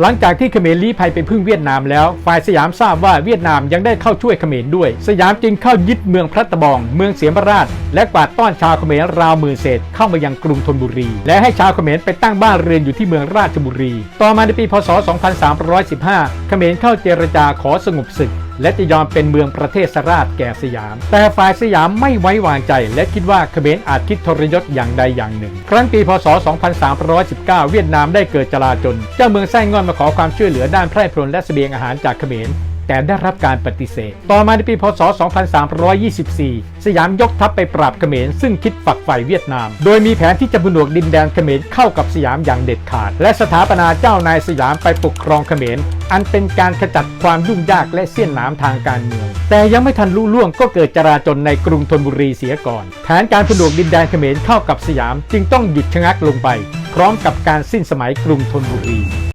หลังจากที่เขมรลี้ภัยไปพึ่งเวียดนามแล้ว ฝ่ายสยามทราบว่าเวียดนามยังได้เข้าช่วยเขมรด้วย สยามจึงเข้ายึดเมืองพระตะบอง เมืองเสียมราช และกวาดต้อนชาวเขมรราวหมื่นเศษเข้ามายังกรุงธนบุรี และให้ชาวเขมรไปตั้งบ้านเรือนอยู่ที่เมืองราชบุรี ต่อมาในปีพศ 2315 เขมรเข้าเจรจาขอสงบศึก และจะยอมเป็นเมืองประเทศสราชแก่สยาม แต่ฝ่ายสยามไม่ไว้วางใจ และคิดว่าเขมรอาจคิดทรยศอย่างใดอย่างหนึ่ง ครั้งปีพศ 2319 เวียดนามได้เกิดจลาจลเจ้าเมืองไส้งอนมาขอความช่วยเหลือด้านแพร่พลและเสบียงอาหารจากเขมร แต่ได้รับการปฏิเสธ ต่อมาในปีพศ 2324 สยามยกทัพไปปราบเขมรซึ่งคิดฝักใฝ่เวียดนาม โดยมีแผนที่จะผนวกดินแดนเขมรเข้ากับสยามอย่างเด็ดขาด และสถาปนาเจ้านายสยามไปปกครองเขมร อันเป็นการขจัดความยุ่งยากและเสี้ยนหนามทางการเมือง แต่ยังไม่ทันรู้ล่วงก็เกิดจราจนในกรุงธนบุรีเสียก่อน แผนการผนวกดินแดนเขมรเข้ากับสยาม จึงต้องหยุดชะงักลงไป พร้อมกับการสิ้นสมัยกรุงธนบุรี